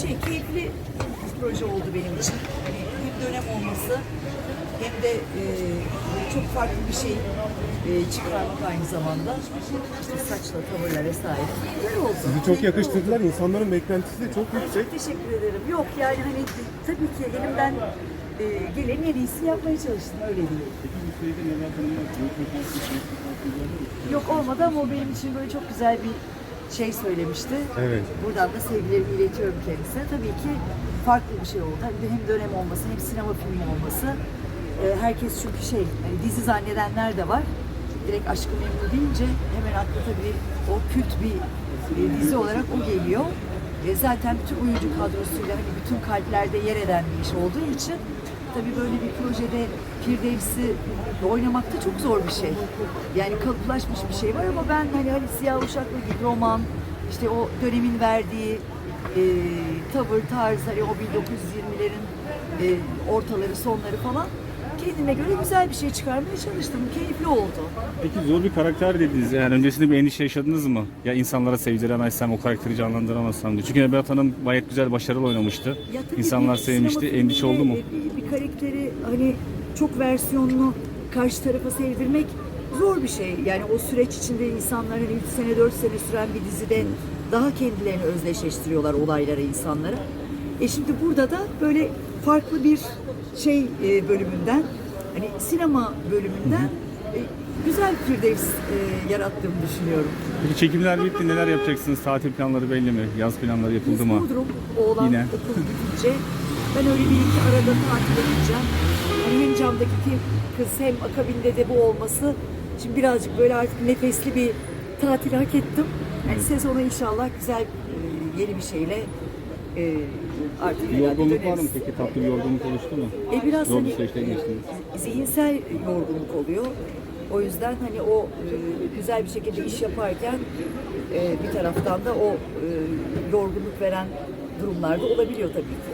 şey keyifli bir proje oldu benim için. Hani hem dönem olması hem de e, çok farklı bir şey e, çıkarmak aynı zamanda. İşte saçla, tavırla vesaire. Güzel oldu. Sizi çok yakıştırdılar. İnsanların beklentisi de çok yüksek. Teşekkür ederim. Yok yani hani tabii ki elimden e, gelenin en iyisini yapmaya çalıştım öyle diyeyim. Yok olmadı ama o benim için böyle çok güzel bir şey söylemişti. Evet. Buradan da sevgilerimi iletiyorum kendisine. Tabii ki farklı bir şey oldu. Hem hem dönem olması hem sinema filmi olması. E, herkes çünkü şey hani dizi zannedenler de var. Direkt Aşkı Memnu deyince hemen akla tabii o kült bir e, dizi olarak o geliyor. E, zaten bütün oyuncu kadrosuyla hani bütün kalplerde yer eden bir iş olduğu için tabii böyle bir projede Firdevs'i oynamak da çok zor bir şey. Yani kalıplaşmış bir şey var ama ben hani Ali Siyah Uşak'la gibi roman, işte o dönemin verdiği e, tavır, tarz, hani o 1920'lerin e, ortaları, sonları falan kendime göre güzel bir şey çıkarmaya çalıştım. Keyifli oldu. Peki zor bir karakter dediniz. Yani öncesinde bir endişe yaşadınız mı? Ya insanlara sevdiremezsem, o karakteri canlandıramazsam diye. Çünkü Nebahat Hanım gayet güzel, başarılı oynamıştı. Ya tabii İnsanlar bir sevmişti. sinema Endişe oldu mu? Bir, bir karakteri hani çok versiyonlu karşı tarafa sevdirmek zor bir şey. Yani o süreç içinde insanlar hani 3 sene 4 sene süren bir dizide daha kendilerini özdeşleştiriyorlar olaylara, insanlara. E şimdi burada da böyle farklı bir şey e, bölümünden hani sinema bölümünden e, güzel bir Firdevs e, yarattığımı düşünüyorum. Peki çekimler bitti. Neler yapacaksınız? Tatil planları belli mi? Yaz planları yapıldı mı? Bodrum, oğlan Yine. okul bitince ben öyle bir iki arada tatile gideceğim. Hani hem camdaki kız hem akabinde de bu olması. Şimdi birazcık böyle artık nefesli bir tatil hak ettim. Yani sezona inşallah güzel e, yeni bir şeyle e, artık Bir yorgunluk var mı peki? Tatlı bir yorgunluk oluştu mu? E biraz Zor bir hani süreçten geçtiniz. zihinsel yorgunluk oluyor. O yüzden hani o e, güzel bir şekilde iş yaparken e, bir taraftan da o e, yorgunluk veren durumlarda olabiliyor tabii ki.